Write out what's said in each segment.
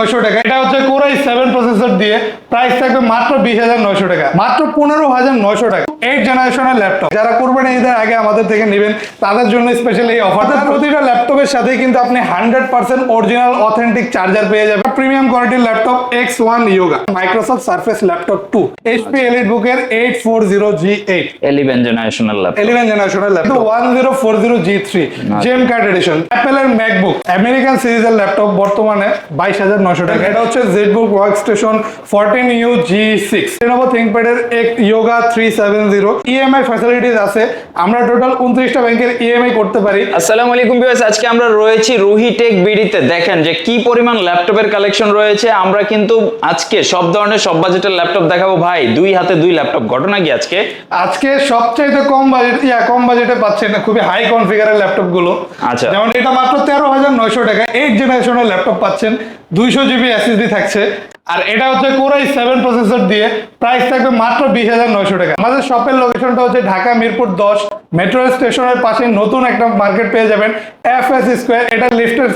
নয়শো টাকা। এটা হচ্ছে কোরাই সেভেন প্রসেসর দিয়ে প্রাইস থাকবে মাত্র বিশ হাজার নয়শো টাকা। মাত্র পনেরো হাজার নয়শো টাকা। এইট জেনারেশনের ল্যাপটপ যারা কোরবানি ঈদের আগে আমাদের থেকে নেবেন তাদের জন্য স্পেশালি এই অফার প্রতিটা ল্যাপটপের সাথেই কিন্তু আপনি hundred percent original authentic charger পেয়ে যাবেন। প্রিমিয়াম কোয়ালিটির laptop X one Yoga Microsoft Surface laptop two HP Elite বুকের eight four zero G eight eleven generational laptop eleven জেনারেশনের laptop one zero four zero G three gem card edition অ্যাপেলের MacBook American সিরিজের laptop বর্তমানে বাইশ হাজার নশো টাকা। এটা হচ্ছে ZBook workstation fourteen U G six Lenovo থিঙ্কপ্যাডের এক Yoga three seven zero. EMI facilities আছে। আমরা টোটাল উনত্রিশটা ব্যাংকের ইএমআই করতে পারি। আসসালামু আলাইকুম ভিউয়ার্স আজকে আমরা রয়েছি রুহি টেক বিডিতে। দেখেন যে কি পরিমাণ ল্যাপটপের কালেকশন রয়েছে। আমরা কিন্তু আজকে সব ধরনের সব বাজেটের ল্যাপটপ দেখাবো। ভাই দুই হাতে দুই ল্যাপটপ ঘটনা কি আজকে? আজকে সবচাইতে কম বাজেট ইয়া কম বাজেটে পাচ্ছেন খুবই হাই কনফিগারের ল্যাপটপগুলো আচ্ছা। যেমন এটা মাত্র তেরো হাজার নয়শো টাকা এইট জেনারেশনের ল্যাপটপ পাচ্ছেন। দুইশো জিবি এসএসডি থাকছে। আর এটা হচ্ছে কোরাই সেভেন প্রসেসর দিয়ে প্রাইস থাকবে মাত্র বিশ হাজার নয়শো টাকা। আমাদের শপের লোকেশনটা হচ্ছে ঢাকা মিরপুর দশ মেট্রো স্টেশনের পাশে নতুন একটা মার্কেট পেয়ে যাবেন এফ এস স্কোয়ার এটা লিফটের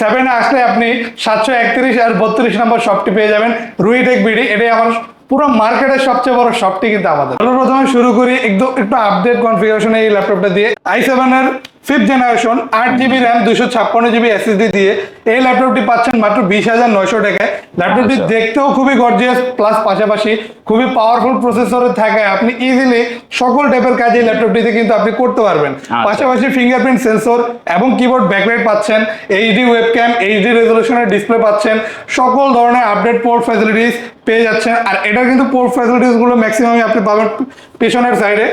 সেভেনে আসলে আপনি সাতশো একত্রিশ আর বত্রিশ নম্বর শপটি পেয়ে যাবেন রুইটেক বিডি এটাই আমার পুরো মার্কেটের সবচেয়ে বড় শপটি কিন্তু আমাদের। প্রথমে শুরু করি একদম একটু আপডেট কনফিগারেশন এই ল্যাপটপটা দিয়ে। আই সেভেন এর ফিফথ জেনারেশন আট জিবি র্যাম দুশো ছাপ্পান্ন জিবি এসএসডি দিয়ে এই ল্যাপটপটি পাচ্ছেন মাত্র বিশ হাজার নয়শো টাকায়। ল্যাপটপটি আচ্ছা। দেখতেও খুবই গর্জিয়াস প্লাস পাশাপাশি খুবই পাওয়ারফুল প্রসেসরে থাকায় আপনি ইজিলি সকল টাইপের কাজ এই ল্যাপটপটিতে কিন্তু আপনি করতে পারবেন। আচ্ছা। পাশাপাশি ফিঙ্গারপ্রিন্ট সেন্সর এবং কিবোর্ড ব্যাকলাইট পাচ্ছেন এইচডি ওয়েবক্যাম এইচডি রেজলিউশনের ডিসপ্লে পাচ্ছেন সকল ধরনের আপডেট পোর্ট ফ্যাসিলিটিস পেয়ে যাচ্ছেন। আর এটার কিন্তু পোর্ট ফ্যাসিলিটিসগুলো ম্যাক্সিমাম আপনি পাবেন পেছনের সাইডে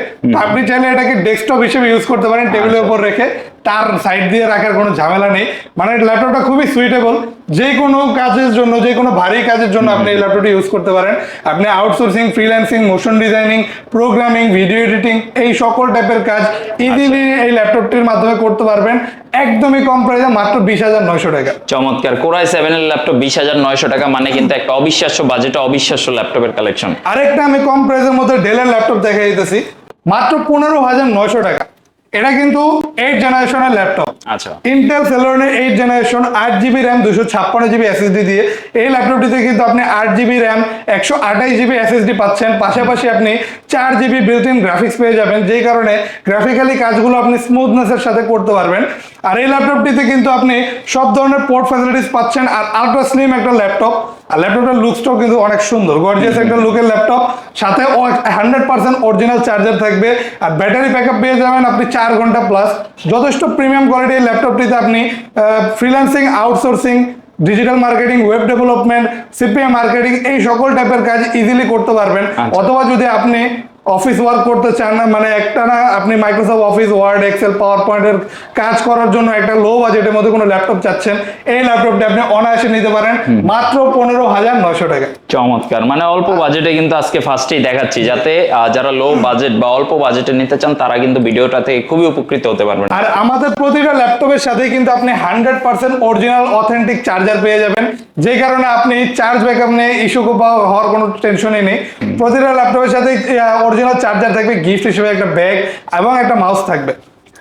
আপনি চাইলে এটাকে ডেস্কটপ হিসেবে ইউজ করতে পারেন টেবিলের উপর রেখে তার সাইড দিয়ে রাখার কোনো ঝামেলা নেই। মানে ল্যাপটপটা খুবই সুইটেবল যে কোনো কাজের জন্য যে কোনো ভারী কাজের জন্য আপনি এই ল্যাপটপটি ইউজ করতে পারেন। আপনি outsourcing freelancing motion designing programming video editing এই সকল টাইপের কাজ ইজিলি এই ল্যাপটপটির মাধ্যমে করতে পারবেন। একদমই কম প্রাইসে মাত্র বিশ হাজার নয়শো টাকা। চমৎকার। কোরাই সেভেন এর ল্যাপটপ বিশ হাজার নয়শো টাকা মানে কিন্তু একটা অবিশ্বাস্য বাজেটে অবিশ্বাস্য ল্যাপটপের কালেকশন আরেকটা আমি কম প্রাইসের মধ্যে ডেলের ল্যাপটপ দেখা দিতেছি মাত্র পনেরো হাজার নয়শো টাকা। এটা কিন্তু এইট জেনারেশনের ল্যাপটপ আচ্ছা। ইন্টেল সেলোনের এইট জেনারেশন আট জিবি র্যাম দুশো ছাপ্পান্ন জিবি এসএসডি দিয়ে। এই ল্যাপটপটিতে কিন্তু আপনি আট জিবি র্যাম একশো আঠাশ জিবি এসএসডি পাচ্ছেন। পাশাপাশি আপনি চার জিবি বিল্ট ইন গ্রাফিক্স পেয়ে যাবেন যেই কারণে গ্রাফিক্যালি কাজগুলো আপনি স্মুথনেসের সাথে করতে পারবেন। আর এই ল্যাপটপটিতে কিন্তু আপনি সব ধরনের পোর্ট ফ্যাসিলিটিস পাচ্ছেন আর আলট্রা স্লিম একটা ল্যাপটপ আর ল্যাপটপটার লুকসটাও কিন্তু অনেক সুন্দর। গর্জিয়াস একটা লুকের ল্যাপটপ সাথে হান্ড্রেড পার্সেন্ট অরিজিনাল চার্জার থাকবে। আর ব্যাটারি ব্যাকআপ পেয়ে যাবেন আপনি চার ঘণ্টা প্লাস যথেষ্ট প্রিমিয়াম কোয়ালিটির ল্যাপটপটিতে আপনি freelancing outsourcing digital marketing web development CPA marketing এই সকল টাইপের কাজ ইজিলি করতে পারবেন। আচ্ছা। অথবা যদি আপনি অফিস ওয়ার্ক করতে চান না মানে একটা না আপনি Microsoft Office Word Excel power পয়েন্টের কাজ করার জন্য একটা লো বাজেটের মধ্যে কোনো ল্যাপটপ চাচ্ছেন এই ল্যাপটপটি আপনি অনায়াসে নিতে পারেন মাত্র পনেরো হাজার নশো টাকা। চমৎকার মানে অল্প বাজেটে কিন্তু আজকে ফার্স্টেই দেখাচ্ছি যাতে যারা লো বাজেট বা অল্প বাজেটে নিতে চান তারা কিন্তু ভিডিওটা থেকে খুবই উপকৃত হতে পারবেন। আর আমাদের প্রতিটা ল্যাপটপের সাথে কিন্তু আপনি hundred percent original authentic charger পেয়ে যাবেন যে কারণে আপনি চার্জ ব্যাকআপ নিয়ে ইস্যু হওয়ার কোনো টেনশনই নেই। প্রতিটা ল্যাপটপের সাথে অরিজিনাল চার্জার থাকবে গিফট হিসেবে একটা ব্যাগ এবং একটা মাউস থাকবে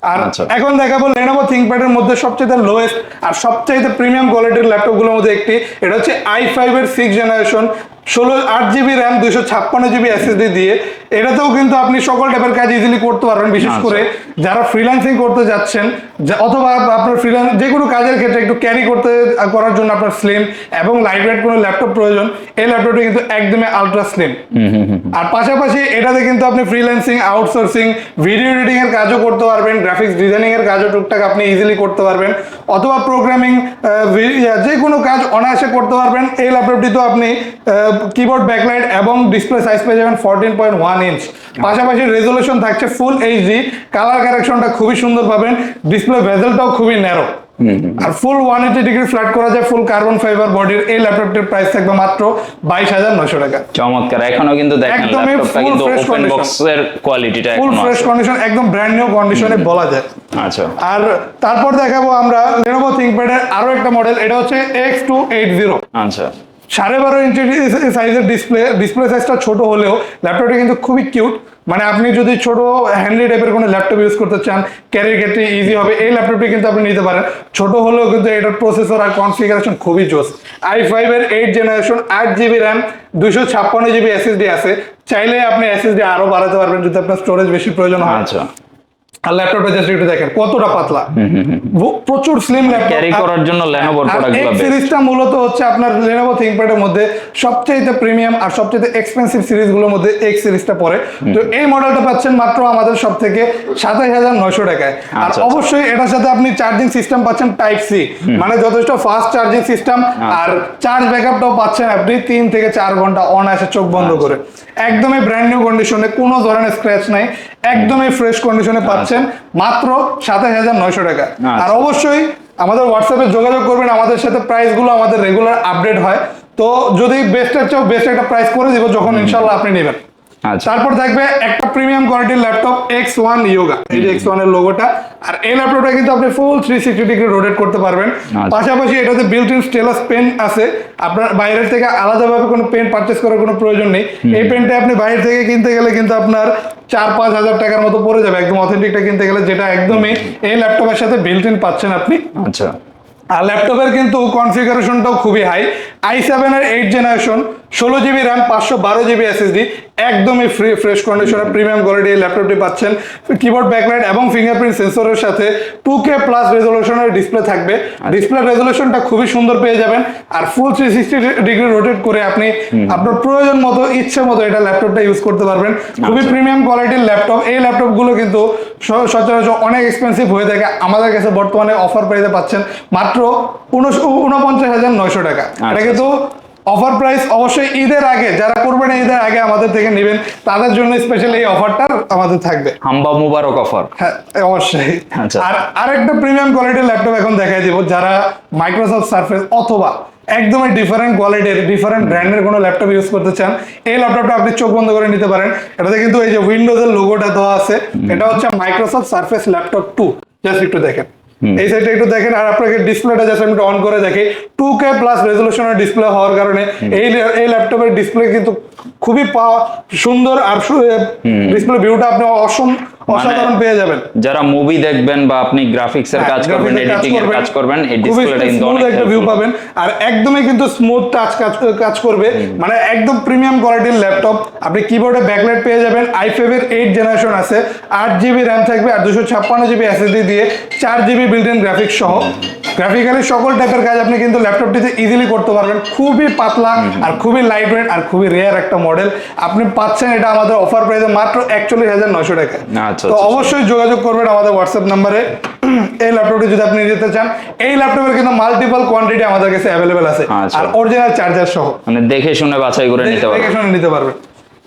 আর আচ্ছা। এখন দেখাবো লেনোভো এর মধ্যে সবচেয়ে লোয়েস্ট আর সবচেয়ে প্রিমিয়াম কোয়ালিটির ল্যাপটপগুলোর মধ্যে একটি এটা হচ্ছে আই ফাইভের সিক্স জেনারেশন ষোলো আট জিবি র্যাম দুশো ছাপ্পান্ন জিবি এসএসডি দিয়ে এটাতেও কিন্তু আপনি সকল টাইপের কাজ ইজিলি করতে পারবেন বিশেষ আচ্ছা। করে যারা ফ্রিল্যান্সিং করতে যাচ্ছেন অথবা আপনার ফ্রিল্যান্স যে কোনো কাজের ক্ষেত্রে একটু ক্যারি করতে করার জন্য আপনার স্লিম এবং লাইট ওয়েট কোনো ল্যাপটপ প্রয়োজন এই ল্যাপটপটি কিন্তু একদমই আলট্রা স্লিম আর পাশাপাশি এটাতে কিন্তু আপনি ফ্রিল্যান্সিং আউটসোর্সিং ভিডিও এডিটিং এর কাজও করতে পারবেন গ্রাফিক্স ডিজাইনিং এর কাজও টুকটাক আপনি ইজিলি করতে পারবেন অথবা প্রোগ্রামিং যে কোনো কাজ অনায়াসে করতে পারবেন এই ল্যাপটপটি তো আপনি কিবোর্ড ব্যাকলাইট এবং ডিসপ্লে সাইজ পেয়ে যাবেন ফোরটিন পয়েন্ট ওয়ান ইঞ্চ পাশাপাশি রেজলিউশন থাকছে ফুল এইচডি কালার কারেকশনটা খুবই সুন্দর পাবেন। ডিসপ্লে ভেজেলটাও খুবই ন্যারো আর full one eighty degree flat করা যায় ফুল কার্বন ফাইবার বডির এই ল্যাপটপটির প্রাইস থাকবে মাত্র বাইশ হাজার নশো টাকা। চমৎকার। এখনও কিন্তু দেখেন একদমই ল্যাপটপটা full কিন্তু ওপেন বক্সের কোয়ালিটিটা ফুল ফ্রেশ কন্ডিশন একদম ব্র্যান্ড নিউ কন্ডিশনে বলা যায়। আচ্ছা। আর তারপর দেখাবো আমরা লেনোভো থিঙ্কপ্যাডের আরও একটা মডেল এটা হচ্ছে এক্স টু এইট জিরো আচ্ছা। সাড়ে বারো ইঞ্চি সাইজের ডিসপ্লে ডিসপ্লে সাইজটা ছোট হলেও ল্যাপটপটা কিন্তু খুবই কিউট মানে আপনি যদি ছোট হ্যান্ডি টাইপের কোনো ল্যাপটপ ইউজ করতে চান ক্যারির ক্ষেত্রে ইজি হবে। এই ল্যাপটপটি কিন্তু আপনি নিতে পারেন। ছোট হলেও কিন্তু এটার প্রসেসর আর কনফিগারেশন খুবই জোস। আই ফাইভ এর এইট জেনারেশন আট জিবি র্যাম দুশো ছাপ্পান্ন জিবি এসএসডি আছে। চাইলে আপনি এসএসডি আরও বাড়াতে পারবেন যদি আপনার স্টোরেজ বেশি প্রয়োজন হয়। আচ্ছা। আর ল্যাপটপটা জাস্ট একটু দেখেন কতটা পাতলা। প্রচুর স্লিম ল্যাপটপ ক্যারি করার জন্য প্রোডাক্টগুলো সিরিজটা মূলত হচ্ছে আপনার Lenovo ThinkPad এর মধ্যে সবচেয়ে প্রিমিয়াম আর সবচেয়ে এক্সপেন্সিভ সিরিজগুলোর মধ্যে সিরিজটা পড়ে। তো এই মডেলটা পাচ্ছেন মাত্র আমাদের সব থেকে সাতাশ হাজার নয়শো টাকায়। আর আচ্ছা। অবশ্যই এটার সাথে আপনি চার্জিং সিস্টেম পাচ্ছেন টাইপ সি মানে যথেষ্ট ফাস্ট চার্জিং সিস্টেম আর চার্জ ব্যাকআপটাও পাচ্ছেন আপনি তিন থেকে চার ঘণ্টা অন আসে চোখ বন্ধ আচ্ছা। করে। একদমই ব্র্যান্ড নিউ কন্ডিশনে কোনো ধরনের স্ক্র্যাচ নাই। একদমই ফ্রেশ কন্ডিশনে পাচ্ছেন। মাত্র সাতাশ হাজার নয়শো টাকা। আচ্ছা। আর অবশ্যই আমাদের হোয়াটসঅ্যাপে যোগাযোগ করবেন আমাদের সাথে প্রাইসগুলো আমাদের রেগুলার আপডেট হয়। তো যদি বেস্টের চেয়েও বেস্ট একটা প্রাইস করে দিব যখন ইনশাল্লাহ আপনি নেবেন। আচ্ছা তারপর থাকবে একটা প্রিমিয়াম কোয়ালিটির ল্যাপটপ এক্স ওয়ান ইয়োগা এই যে এক্স ওয়ানের লোগোটা আর এই ল্যাপটপটা কিন্তু আপনি full three sixty degree rotate করতে পারবেন। আচ্ছা। পাশাপাশি এটাতে বিল্ট ইন স্টেলাস পেন আছে। আপনার বাইরের থেকে আলাদাভাবে কোনো পেন পারচেস করার কোনো প্রয়োজন নেই। এই পেনটা আপনি বাইরে থেকে কিনতে গেলে কিন্তু আপনার চার পাঁচ হাজার টাকার মতো পড়ে যাবে। একদম অথেন্টিকটা কিনতে গেলে যেটা একদমই এই ল্যাপটপের সাথে বিল্ট ইন পাচ্ছেন আপনি। আচ্ছা। আর ল্যাপটপের কিন্তু কনফিগারেশনটাও খুবই হাই আই সেভেন এর এইট জেনারেশন ষোলো জিবি র্যাম পাঁচশো বারো জিবি এসএসডি একদমই ফ্রি ফ্রেশ কন্ডিশনে প্রিমিয়াম কোয়ালিটি ল্যাপটপটি পাচ্ছেন। কিবোর্ড ব্যাকলাইট এবং ফিঙ্গারপ্রিন্ট সেন্সরের সাথে টু কে প্লাস রেজলিউশনের ডিসপ্লে থাকবে। ডিসপ্লে রেজলিউশনটা খুবই সুন্দর পেয়ে যাবেন। আর full three sixty degree rotate করে আপনি আপনার প্রয়োজন মতো ইচ্ছে মতো এটা ল্যাপটপটা ইউজ করতে পারবেন। খুবই প্রিমিয়াম কোয়ালিটির ল্যাপটপ এই ল্যাপটপগুলো কিন্তু সচরাচর অনেক এক্সপেন্সিভ হয়ে থাকে। আমাদের কাছে বর্তমানে অফার প্রাইসে পাচ্ছেন মাত্র উনপঞ্চাশ হাজার নয়শো টাকা। এটা আচ্ছা। কিন্তু অফার প্রাইস অবশ্যই ঈদের আগে যারা করবেন ঈদের আগে আমাদের থেকে নেবেন তাদের জন্য স্পেশাল এই অফারটা আমাদের থাকবে। হাম্বা মুবারক অফার। হ্যাঁ অবশ্যই। আচ্ছা। আর আরেকটা প্রিমিয়াম কোয়ালিটির ল্যাপটপ এখন দেখাই দিব যারা মাইক্রোসফট সার্ফেস অথবা একদমই ডিফারেন্ট কোয়ালিটির ডিফারেন্ট ব্র্যান্ডের কোনো ল্যাপটপ ইউজ করতে চান এই ল্যাপটপটা আপনি চোখ বন্ধ করে নিতে পারেন। এটাতে কিন্তু এই যে উইন্ডোজের লোগোটা দেওয়া আছে এটা হচ্ছে Microsoft Surface laptop two just একটু দেখেন। এই সাইডটা একটু দেখেন আর আপনাকে ডিসপ্লেটা জাস্ট আমি অন করে দেখি। টু কে প্লাস রেজলিউশনের ডিসপ্লে হওয়ার কারণে এই এই ল্যাপটপের ডিসপ্লে কিন্তু খুবই সুন্দর আর ডিসপ্লে ভিউটা আপনি অসম অসাধারণ পেয়ে যাবেন। যারা মুভি দেখবেন বা আপনি গ্রাফিক্স এর কাজ করবেন এডিটিং এর কাজ করবেন। এই ডিসপ্লেটা কিন্তু অনেক একটা ভিউ পাবেন। আর একদমই কিন্তু স্মুথ টাচ কাজ কাজ করবে। মানে একদম প্রিমিয়াম কোয়ালিটির ল্যাপটপ আপনি কিবোর্ডে ব্যাকলাইট পেয়ে যাবেন। আই ফাইভ এর এইট জেনারেশন আছে। আট জিবি র্যাম থাকবে আর দুশো ছাপ্পান্ন জিবি এসএসডি দিয়ে চার জিবি বিল্ট ইন গ্রাফিক্স সহ। গ্রাফিক্যালি সকল টাইপের কাজ আপনি কিন্তু ল্যাপটপটিতে ইজিলি করতে পারবেন। খুবই পাতলা আর খুবই লাইট ওয়েট আর খুবই রেয়ার একটা মডেল আপনি পাচ্ছেন এটা আমাদের অফার প্রাইসে মাত্র একচল্লিশ হাজার নশো টাকা। আচ্ছা, তো আচ্ছা। অবশ্যই যোগাযোগ করবেন আমাদের হোয়াটসঅ্যাপ নাম্বারে এই ল্যাপটপটি যদি আপনি নিতে চান এই ল্যাপটপের কিন্তু মাল্টিপল কোয়ান্টিটি আমাদের কাছে অ্যাভেলেবেল আছে। আচ্ছা। আর অরিজিনাল চার্জার সহ। মানে দেখে শুনে বাছাই করে নিতে পারবেন। দেখে শুনে নিতে পারবেন।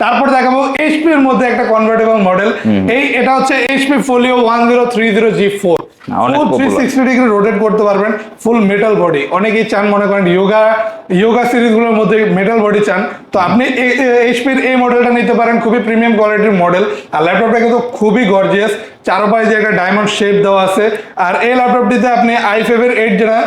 তারপর দেখাবো এইচপি এর মধ্যে একটা কনভার্টেবল মডেল এই এটা হচ্ছে HP Folio one zero three zero G four full three sixty degree rotate করতে পারবেন ফুল মেটাল বডি অনেকেই চান মনে করেন ইয়োগা ইয়োগা সিরিজগুলোর মধ্যে মেটাল বডি চান। তো আপনি এইচপির এই মডেলটা নিতে পারেন খুবই প্রিমিয়াম কোয়ালিটির মডেল আর ল্যাপটপটা কিন্তু খুবই গর্জিয়াস চারোপাশে একটা ডায়মন্ড শেপ দেওয়া আছে। আর এই ল্যাপটপটিতে আপনি আই ফাইভের এইট জেনা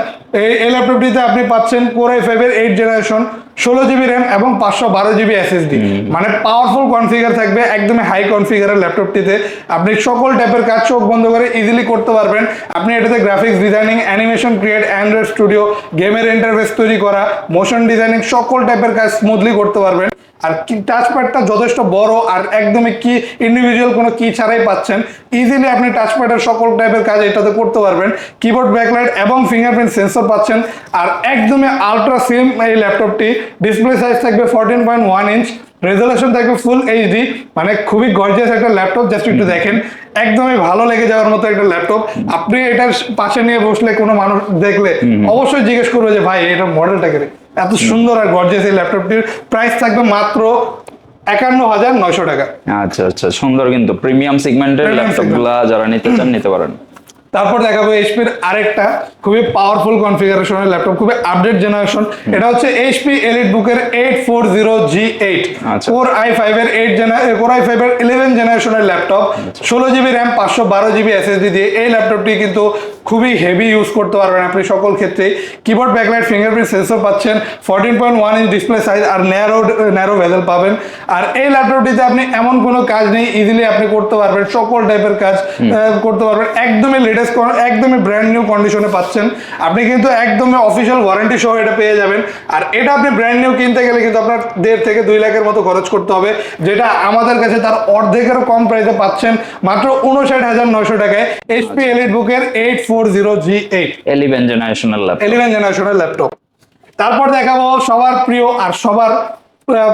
এই ল্যাপটপটিতে আপনি পাচ্ছেন কোর আই ফাইভের এইট জেনারেশন ষোলো জিবি র্যাম এবং পাঁচশো বারো জিবি এসএসডি মানে পাওয়ারফুল কনফিগার থাকবে একদমই হাই কনফিগারের ল্যাপটপটিতে আপনি সকল টাইপের কাজ চোখ বন্ধ করে ইজিলি করতে পারবেন। আপনি এটাতে graphics designing animation create Android Studio গেমের ইন্টারফেস তৈরি করা মোশন ডিজাইনিং সকল টাইপের কাজ স্মুথলি করতে পারবেন। আর কি টাচপ্যাডটা যথেষ্ট বড় আর একদমই কি ইন্ডিভিজুয়াল কোনো কি ছাড়াই পাচ্ছেন। ইজিলি আপনি টাচপ্যাডের সকল টাইপের কাজ এটাতে করতে পারবেন। কিবোর্ড ব্যাকলাইট এবং ফিঙ্গারপ্রিন্ট সেন্সর পাচ্ছেন। আর একদমই আলট্রা সিম এই ল্যাপটপটি ডিসপ্লে সাইজ থাকবে fourteen point one inch resolution থাকবে ফুল এইচডি মানে খুবই গর্জিয়াস একটা ল্যাপটপ জাস্ট একটু দেখেন। একদমই ভালো লেগে যাওয়ার মতো একটা ল্যাপটপ আপনি এটার পাশে নিয়ে বসলে কোনো মানুষ দেখলে অবশ্যই জিজ্ঞেস করবে যে ভাই এটার মডেলটা কে? এত সুন্দর আর গর্জিয়াস এই ল্যাপটপটির প্রাইস থাকবে মাত্র একান্ন হাজার নয়শো টাকা। আচ্ছা আচ্ছা সুন্দর কিন্তু প্রিমিয়াম সেগমেন্টের যারা নিতে চান নিতে পারেন। তারপর দেখাবো এইচপির আরেকটা খুবই পাওয়ারফুল কনফিগারেশনের ল্যাপটপ খুবই আপডেট জেনারেশন এটা হচ্ছে এইচপি এলিট বুকের eight four zero G eight. Core i ফাইভের এইট কোর আই ফাইভের ইলেভেন জেনারেশনের ল্যাপটপ ষোলো জিবি র্যাম পাঁচশো বারো জিবি এসএসডি দিয়ে এই ল্যাপটপটি কিন্তু খুবই হেভি ইউজ করতে পারবেন আপনি সকল ক্ষেত্রেই। কিবোর্ড ব্যাকলাইট ফিঙ্গারপ্রিন্ট সেন্সর পাচ্ছেন। Fourteen point one inch display size আর ন্যারো ন্যারো ভেজেল পাবেন। আর এই ল্যাপটপটিতে আপনি এমন কোনো কাজ নেই ইজিলি আপনি করতে পারবেন। সকল টাইপের কাজ করতে পারবেন। একদমই লেটেস্ট একদমই ব্র্যান্ড নিউ কন্ডিশনে পাচ্ছেন। আপনি কিন্তু একদমই অফিসিয়াল ওয়ারেন্টি সহ এটা পেয়ে যাবেন। আর এটা আপনি ব্র্যান্ড নিউ কিনতে গেলে কিন্তু আপনার দেড় থেকে দুই লাখের মতো খরচ করতে হবে যেটা আমাদের কাছে তার অর্ধেকেরও কম প্রাইসে পাচ্ছেন। মাত্র উনষাট হাজার নয়শো টাকায় এইচপি এলিট বুকের eight four zero G eight eleven generational laptop eleven জেনারেশনের ল্যাপটপ তারপর দেখাবো সবার প্রিয় আর সবার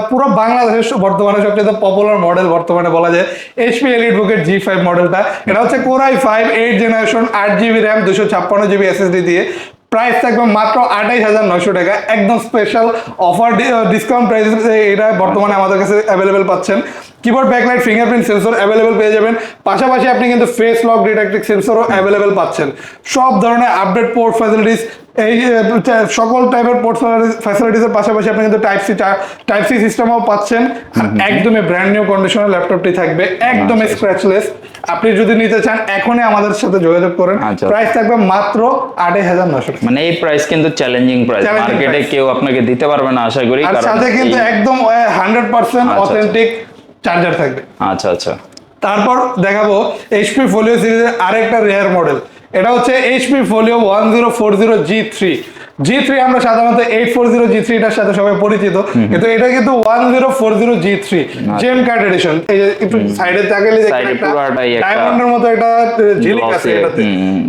পুরো বাংলাদেশের বর্তমানে সবচেয়ে পপুলার মডেল বর্তমানে বলা যায় এইচপি এলিট বুকের জি ফাইভ মডেলটা এটা হচ্ছে core i five eight generation আট জিবি র্যাম দুশো ছাপ্পান্ন জিবি এসএসডি দিয়ে। প্রাইস থাকবে মাত্র আঠাইশ হাজার নয়শো টাকা। একদম স্পেশাল অফার ডিসকাউন্ট প্রাইস এটা বর্তমানে আমাদের কাছে অ্যাভেলেবেল পাচ্ছেন। Keyboard backlight fingerprint sensor available পেয়ে যাবেন। পাশাপাশি আপনি কিন্তু ফেস লক ডিটেক্টিভ সেন্সরও অ্যাভেলেবেল পাচ্ছেন। সব ধরনের আপডেট পোর্ট ফ্যাসিলিটিস এই সকল টাইপের পোর্ট ফ্যাসিলিটিসের পাশাপাশি আপনি কিন্তু টাইপ সি টাইপ সি সিস্টেমও পাচ্ছেন। আর একদমই ব্র্যান্ড নিউ কন্ডিশনের ল্যাপটপটি থাকবে। একদমই স্ক্র্যাচলেস আপনি যদি নিতে চান এখনই আমাদের সাথে যোগাযোগ করেন। আচ্ছা। প্রাইস থাকবে মাত্র আঠাশ হাজার নশো মানে এই প্রাইস কিন্তু চ্যালেঞ্জিং প্রাইস মার্কেটে কেউ আপনাকে দিতে পারবে না আশা করি আর সাথে কিন্তু একদম হান্ড্রেড পার্সেন্ট আচ্ছা, আচ্ছা। অথেন্টিক চার্জার থাকবে। আচ্ছা আচ্ছা। তারপর দেখাবো এইচপি ফোলিও সিরিজের আরেকটা রেয়ার মডেল এটা হচ্ছে HP Folio one zero four zero G three G three আমরা সাধারণত এইট ফোর জিরো জি থ্রিটার সাথে সবাই পরিচিত। কিন্তু এটা কিন্তু one zero four zero G three gem card edition এই যে একটু সাইডে তাকালে ডায়মন্ডের মতো একটা ঝিলিক আছে এটাতে।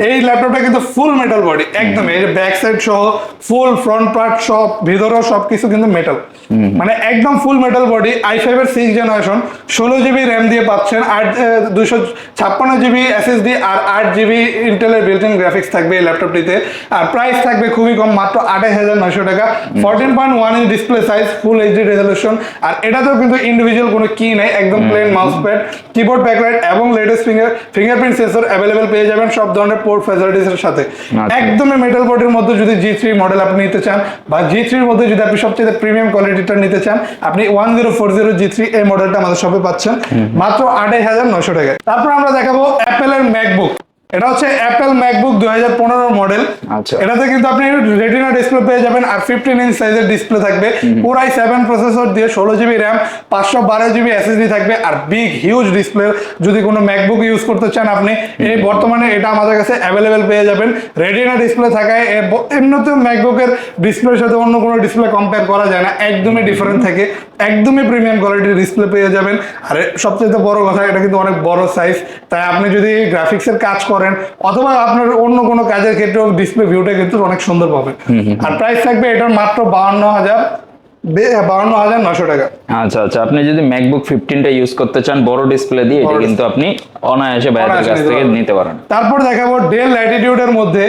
এই ল্যাপটপটা কিন্তু ফুল মেটাল বডি একদম। এই ব্যাক সাইড সহ ফুল ফ্রন্ট পার্ট সব ভিতরেও সবকিছু কিন্তু মেটাল মানে একদম full metal body i five এর সিক্স জেনারেশন ষোলো জিবি র্যাম দিয়ে পাচ্ছেন আট দুশো ছাপ্পান্ন জিবি এসএসডি আর আট জিবি ইন্টেলের বিল্ট ইন গ্রাফিক্স থাকবে এই ল্যাপটপটিতে আর প্রাইস থাকবে খুবই কম মাত্র আঠাশ হাজার নয়শো টাকা। Fourteen point one inch display size full HD resolution আর এটাতেও কিন্তু ইন্ডিভিজুয়াল কোনো কি নেই একদম plain mouse pad keyboard backlight এবং latest finger fingerprint sensor available পেয়ে যাবেন সব ধরনের পোর্ট ফ্যাসিলিটিস এর সাথে। আচ্ছা। একদমই মেটাল বোর্ডের মধ্যে যদি জি থ্রি মডেল আপনি নিতে চান বা জি থ্রির মধ্যে যদি আপনি সবচেয়ে প্রিমিয়াম কোয়ালিটিটা নিতে চান আপনি one zero four zero G three এই মডেলটা আমাদের শপে পাচ্ছেন। মাত্র আড়াই হাজার নয়শো টাকায়। তারপর আমরা দেখাবো অ্যাপেলের ম্যাকবুক এটা হচ্ছে অ্যাপেল ম্যাকবুক দুই হাজার পনেরো মডেল আচ্ছা। এটাতে কিন্তু আপনি রেটিনা ডিসপ্লে পেয়ে যাবেন আর ফিফটিন ইঞ্চ সাইজের ডিসপ্লে থাকবে। পুরাই সেভেন প্রসেসর দিয়ে ষোলো জিবি র্যাম পাঁচশো বারো জিবি এসএসডি থাকবে আর বিগ হিউজ ডিসপ্লে যদি কোনো ম্যাকবুক ইউজ করতে চান আপনি এই বর্তমানে এটা আমাদের কাছে অ্যাভেলেবেল পেয়ে যাবেন। রেটিনা ডিসপ্লে থাকায় এমনিতেও ম্যাকবুকের ডিসপ্লের সাথে অন্য কোনো ডিসপ্লে কম্পেয়ার করা যায় না। একদমই ডিফারেন্ট থাকে। একদমই প্রিমিয়াম কোয়ালিটির ডিসপ্লে পেয়ে যাবেন। আর সবচেয়ে বড় কথা এটা কিন্তু অনেক বড় সাইজ তাই আপনি যদি গ্রাফিক্সের কাজ করেন অথবা আপনার অন্য কোনো কাজের ক্ষেত্রেও ডিসপ্লে ভিউটা কিন্তু অনেক সুন্দর পাবেন। আর প্রাইস থাকবে এটার মাত্র বাউন্ন হাজার হাজার নশো টাকা। আচ্ছা আচ্ছা আপনি যদি ম্যাকবুক ফিফটিনটা ইউজ করতে চান বড় ডিসপ্লে দিয়ে এটা কিন্তু আপনি অনায়াসে বাইরের কাছ নিতে থেকে নিতে পারেন। তারপর দেখাবো ডেল ল্যাটিটিউডের মধ্যে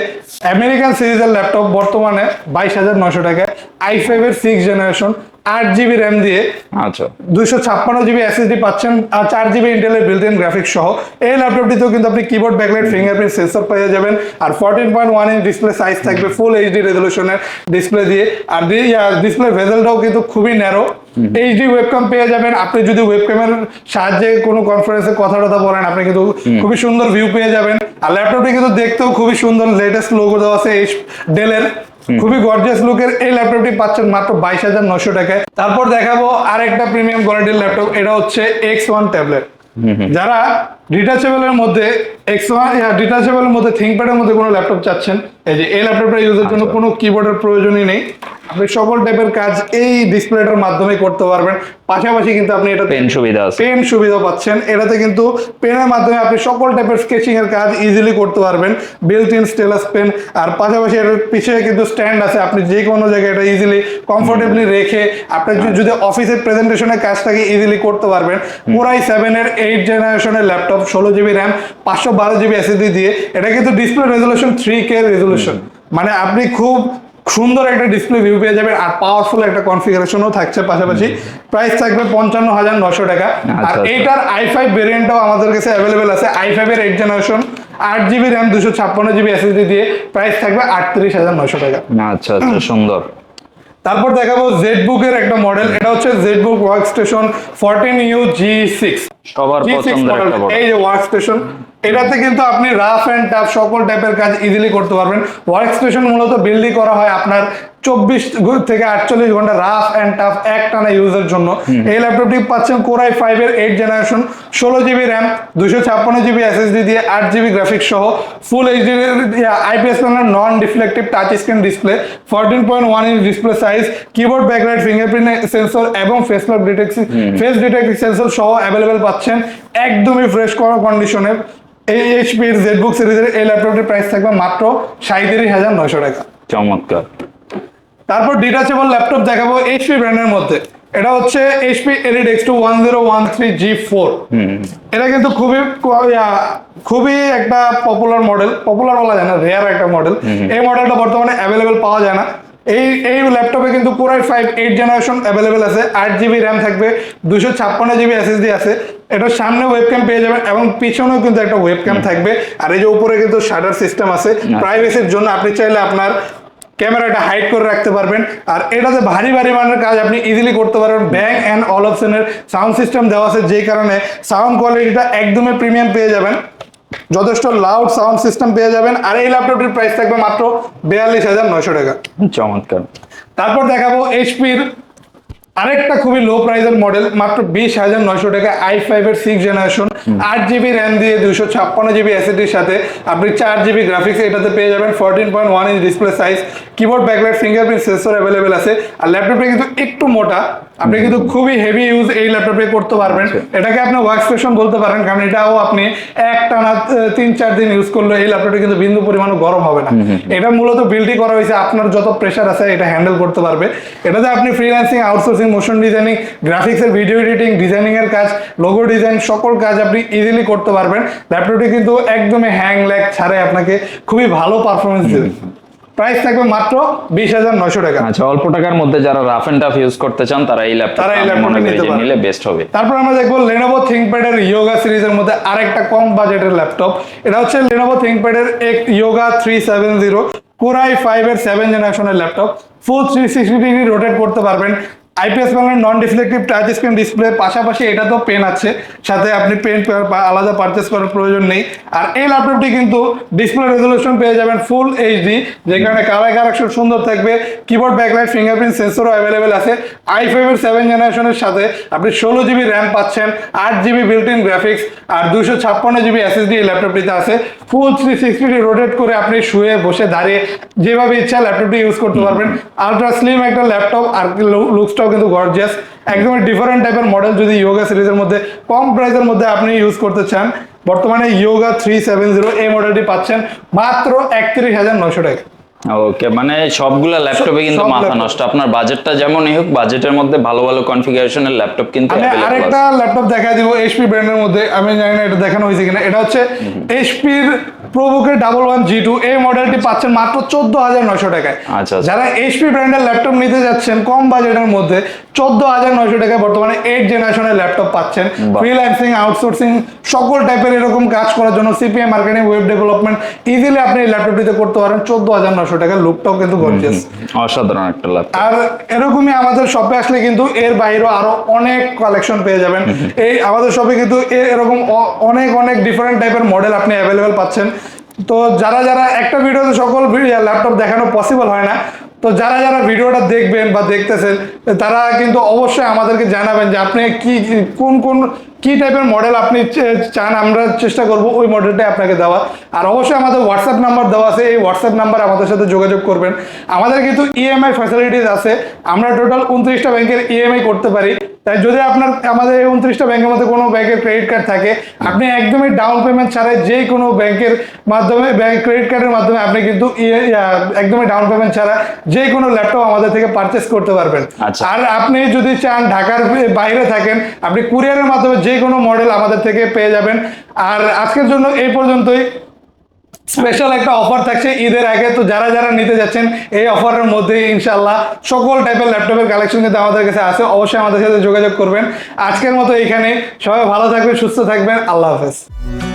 আমেরিকান সিরিজের ল্যাপটপ বর্তমানে বাইশ হাজার নশো টাকায়। আই ফাইভ এর সিক্স জেনারেশন আট জিবি র্যাম দিয়ে আচ্ছা। দুইশো ছাপ্পান্ন জিবি এসএসডি পাচ্ছেন আর চার জিবি ইন্টেলের বিল্ট ইন গ্রাফিক্স সহ। এই ল্যাপটপটিতেও কিন্তু আপনি কিবোর্ড ব্যাকলাইট ফিঙ্গারপ্রিন্ট সেন্সর পেয়ে যাবেন। আর fourteen point one inch display size থাকবে ফুল এইচডি রেজলিউশনের ডিসপ্লে দিয়ে। আর ডিসপ্লে ভেজেলটাও কিন্তু খুবই ন্যারো এইচডি ওয়েবক্যাম পেয়ে যাবেন। আপনি যদি ওয়েবক্যামের সাহায্যে কোনো কনফারেন্সে কথা টথা বলেন আপনি কিন্তু খুবই সুন্দর ভিউ পেয়ে যাবেন। আর ল্যাপটপটি কিন্তু দেখতেও খুবই সুন্দর লেটেস্ট লোগো দেওয়া আছে এই ডেলের খুবই গর্জিয়াস লুকের এই ল্যাপটপটি পাচ্ছেন মাত্র বাইশ হাজার নশো টাকায়। তারপর দেখাবো আর একটা প্রিমিয়াম কোয়ালিটির ল্যাপটপ এটা হচ্ছে এক্স ওয়ান ট্যাবলেট যারা ডিটাচেবলের মধ্যে এক্স ওয়ান ডিটাচেবলের মধ্যে থিঙ্কপ্যাডের মধ্যে কোনো ল্যাপটপ চাচ্ছেন এই যে এই ল্যাপটপটা ইউজের জন্য কোনো কিবোর্ডের প্রয়োজনই নেই। আপনি সকল টাইপের কাজ এই ডিসপ্লেটার মাধ্যমে করতে পারবেন। পাশাপাশি কিন্তু আপনি এটা পেন সুবিধা আছে। পেন সুবিধা পাচ্ছেন। এটাতে কিন্তু পেনের মাধ্যমে আপনি সকল টাইপের স্কেচিং এর কাজ ইজিলি করতে পারবেন। বিল্ট ইন স্টেলাস পেন আর পাশাপাশি এটার পিছিয়ে কিন্তু স্ট্যান্ড আছে। আপনি যে কোনো জায়গায় এটা ইজিলি কমফোর্টেবলি রেখে আপনি যদি- যদি অফিসের প্রেজেন্টেশনের কাজটাকে ইজিলি করতে পারবেন পুরাই সেভেন এর এইট জেনারেশনের ল্যাপটপ ষোলো জিবি র্যাম পাঁচশো বারো জিবি এসএসডি দিয়ে এটা কিন্তু display resolution three K resolution মানে আপনি খুব সুন্দর একটা ডিসপ্লে ভিউ পেয়ে যাবেন আর পাওয়ারফুল একটা কনফিগারেশনও থাকছে পাশাপাশি। প্রাইস থাকবে পঞ্চান্ন হাজার নশো টাকা আর আচ্ছা। এইটার আই ফাইভ ভেরিয়েন্টটাও আমাদের কাছে অ্যাভেলেবেল আছে। আই ফাইভ এর এইট জেনারেশন আট জিবি র্যাম দুশো ছাপ্পান্ন জিবি এসএসডি দিয়ে প্রাইস থাকবে আটত্রিশ হাজার নশো টাকা। আচ্ছা আচ্ছা সুন্দর। তারপর দেখাবো জেড বুকের একটা মডেল এটা হচ্ছে ZBook workstation fourteen U G six সবার পছন্দের একটা বড় এই যে ওয়ার্ক স্টেশন এটাতে কিন্তু আপনি রাফ অ্যান্ড টাফ সকল টাইপের কাজ ইজিলি করতে পারবেন। ওয়ার্ক স্টেশন মূলত বিল্ডই করা হয় আপনার চব্বিশ থেকে আটচল্লিশ ঘণ্টা রাফ অ্যান্ড টাফ এক টানা ইউজের জন্য এই ল্যাপটপটি পাচ্ছেন কোরাই ফাইভ এর এইট জেনারেশন ষোলো জিবি র্যাম দুশো ছাপ্পান্ন জিবি এসএসডি দিয়ে আট জিবি গ্রাফিক্স সহ full HD IPS panel non deflective touch screen display fourteen point one inch display size keyboard backlight fingerprint sensor এবং face lock detection face detective sensor সহ available পাচ্ছেন। একদমই fresh করা কন্ডিশনের এই এইচপির জেটবুক সিরিজের এই ল্যাপটপটির প্রাইস থাকবে মাত্র সাঁত্রিশ হাজার নয়শো টাকা। চমৎকার। তারপর ডিটাচেবল ল্যাপটপ দেখাবো এইচপি ব্র্যান্ডের মধ্যে। এটা হচ্ছে HP Elite x two one zero one three G four এটা কিন্তু খুবই খুবই একটা পপুলার মডেল পপুলার বলা যায় না রেয়ার একটা মডেল এই মডেলটা বর্তমানে অ্যাভেলেবেল পাওয়া যায় না। এই এই ল্যাপটপে কিন্তু core i five eight generation available আছে। আট জিবি র্যাম থাকবে দুশো ছাপ্পান্ন জিবি এসএসডি আছে। এটার সামনে ওয়েবক্যাম পেয়ে যাবেন এবং পিছনেও কিন্তু একটা ওয়েবক্যাম থাকবে। আর এই যে উপরে কিন্তু শাটার সিস্টেম আছে। প্রাইভেসির জন্য আপনি চাইলে আপনার ক্যামেরাটা হাইড করে রাখতে পারবেন। আর এটাতে ভারী ভারী মানের কাজ আপনি ইজিলি করতে পারবেন। ব্যাং অ্যান্ড অল অপশনের সাউন্ড সিস্টেম দেওয়া আছে যেই কারণে সাউন্ড কোয়ালিটিটা একদমই প্রিমিয়াম পেয়ে যাবেন। যথেষ্ট লাউড সাউন্ড সিস্টেম পেয়ে যাবেন। আর এই ল্যাপটপটির প্রাইস থাকবে মাত্র বিয়াল্লিশ হাজার নয়শো টাকা। চমৎকার। তারপর দেখাবো এইচপির আরেকটা খুবই লো প্রাইজের মডেল মাত্র বিশ হাজার নয়শো টাকা আই ফাইভ এর সিক্স জেনারেশন আট জিবি র্যাম দিয়ে দুশো ছাপ্পান্ন জিবি এসএসডির সাথে আপনি চার জিবি গ্রাফিক্স এটাতে পেয়ে যাবেন fourteen point one inch display size keyboard backlight fingerprint sensor available আছে আর ল্যাপটপটা কিন্তু একটু মোটা আপনি কিন্তু খুবই হেভি ইউজ এই ল্যাপটপে করতে পারবেন। এটাকে আপনি ওয়ার্ক স্টেশন বলতে পারেন কারণ এটাও আপনি এক টানা তিন চার দিন ইউজ করলে এই ল্যাপটপটা কিন্তু বিন্দু পরিমাণ গরম হবে না। এটা মূলত বিল্ডই করা হয়েছে আপনার যত প্রেশার আছে এটা হ্যান্ডেল করতে পারবে। এটাতে আপনি ফ্রিল্যান্সিং আউটসোর্সিং মোশন ডিজাইনিং গ্রাফিক্সের ভিডিও এডিটিং ডিজাইনিং এর কাজ লোগো ডিজাইন সকল কাজ আপনি ইজিলি করতে পারবেন। ল্যাপটপটি কিন্তু একদমই হ্যাং ল্যাগ ছাড়াই আপনাকে খুবই ভালো পারফরমেন্স দেবে। প্রাইস থাকবে মাত্র বিশ হাজার নয়শো টাকা। আচ্ছা অল্প টাকার মধ্যে যারা রাফ এন্ড টাফ ইউজ করতে চান তারা এই ল্যাপটপ তারা এই ল্যাপটপ নিতে পারে। নিলে বেস্ট হবে। তারপর আমরা দেখব লেনোভো থিংকপ্যাড এর ইয়োগা সিরিজের মধ্যে আরেকটা কম বাজেটের ল্যাপটপ এটা হচ্ছে লেনোভো থিংকপ্যাড এর এক Yoga three seven zero core i five এর সেভেন জেনারেশনের laptop full three sixty degree rotate করতে পারবেন। IPS panel non deflective touch screen display পাশাপাশি এটা তো পেন আছে। সাথে আপনি পেন আলাদা পারচেস করার প্রয়োজন নেই। আর এই ল্যাপটপটি কিন্তু ডিসপ্লে রেজলিউশন পেয়ে যাবেন ফুল এইচডি কারণে কালার কারেকশন সুন্দর থাকবে কিবোর্ড ব্যাকলাইট ফিঙ্গারপ্রিন্ট সেন্সরও অ্যাভেলেবেল আছে। আই ফাইভ এর সেভেন জেনারেশনের সাথে আপনি ষোলো জিবি র্যাম পাচ্ছেন, আট জিবি বিল্ট ইন গ্রাফিক্স আর দুশো ছাপ্পান্ন জিবি এসএসডি এই ল্যাপটপটিতে আছে। ফুল থ্রি সিক্সটি রোটেট করে আপনি শুয়ে বসে দাঁড়িয়ে যেভাবে ইচ্ছা ল্যাপটপটি ইউজ করতে পারবেন। আলট্রা স্লিম একটা ল্যাপটপ আর লুকসটাও কিন্তু গর্জিয়াস একদমই ডিফারেন্ট টাইপের মডেল যদি ইয়োগা সিরিজের মধ্যে কম প্রাইসের মধ্যে আপনি ইউজ করতে চান বর্তমানে ইয়োগা থ্রি সেভেন জিরো এই মডেলটি পাচ্ছেন মাত্র একত্রিশ হাজার নশো টাকা। ওকে মানে সবগুলা ল্যাপটপে কিন্তু মাথা নষ্ট। আপনার বাজেটটা যেমনই হোক বাজেটের মধ্যে ভালো ভালো কনফিগারেশনের ল্যাপটপ কিন্তু আরেকটা ল্যাপটপ দেখা দিব এইচপি ব্র্যান্ডের মধ্যে আমি জানি না এটা দেখানো হয়েছে কিনা। এটা হচ্ছে এইচপির প্রোবুকের ডাবল ওয়ান জি টু এই মডেলটি পাচ্ছেন মাত্র চোদ্দ হাজার নয়শো টাকায়। আচ্ছা, আচ্ছা। যারা এইচপি ব্র্যান্ডের ল্যাপটপ নিতে যাচ্ছেন কম বাজেটের মধ্যে চোদ্দ হাজার নয়শো টাকায় বর্তমানে এইট জেনারেশনের ল্যাপটপ পাচ্ছেন। ফ্রিল্যান্সিং আউটসোর্সিং সকল টাইপের এরকম কাজ করার জন্য CPM marketing web development easily আপনি এই ল্যাপটপটিতে করতে পারেন। চোদ্দ হাজার নয়শো টাকার লুকটাও কিন্তু গর্জিয়াস অসাধারণ একটা ল্যাপটপ আর এরকমই আমাদের শপে আসলে কিন্তু এর বাইরেও আরও অনেক কালেকশন পেয়ে যাবেন। এই আমাদের শপে কিন্তু এরকম অনেক অনেক ডিফারেন্ট টাইপের মডেল আপনি অ্যাভেলেবেল পাচ্ছেন। তো যারা যারা একটা ভিডিওতে সকল ল্যাপটপ দেখানো পসিবল হয় না, তো যারা যারা ভিডিওটা দেখবেন বা দেখতেছেন, তারা কিন্তু অবশ্যই আমাদেরকে জানাবেন যে আপনি কি কোন কোন কি টাইপের মডেল আপনি চান আমরা চেষ্টা করব ওই মডেলটাই আপনাকে দেওয়া আর অবশ্যই আমাদের হোয়াটসঅ্যাপ নাম্বার দেওয়া আছে এই হোয়াটসঅ্যাপ নাম্বার আমাদের সাথে যোগাযোগ করবেন। আমাদের কিন্তু ইএমআই ফ্যাসিলিটিস আছে আমরা টোটাল উনত্রিশটা ব্যাংকের ইএমআই করতে পারি। তাই যদি আপনার আমাদের এই উনত্রিশটা ব্যাংকের মধ্যে কোনো ব্যাংকের ক্রেডিট কার্ড থাকে আপনি একদমই ডাউন পেমেন্ট ছাড়াই যে কোনো ব্যাংকের মাধ্যমে ব্যাংক ক্রেডিট কার্ডের মাধ্যমে আপনি কিন্তু ইয়ে- একদমই ডাউন পেমেন্ট ছাড়া যে কোনো ল্যাপটপ আমাদের থেকে পারচেস করতে পারবেন। আচ্ছা। আর আপনি যদি চান ঢাকার বাইরে থাকেন আপনি কুরিয়ারের মাধ্যমে কোনো মডেল আমাদের থেকে পেয়ে যাবেন। আর আজকের জন্য এই পর্যন্তই। স্পেশাল একটা অফার থাকছে ঈদের আগে। তো যারা যারা নিতে যাচ্ছেন, এই অফারের মধ্যে ইনশাল্লাহ সকল টাইপের ল্যাপটপের কালেকশন কিন্তু আমাদের কাছে আছে। অবশ্যই আমাদের সাথে যোগাযোগ করবেন। আজকের মতো এখানে সবাই ভালো থাকবেন, সুস্থ থাকবেন। আল্লাহ হাফেজ।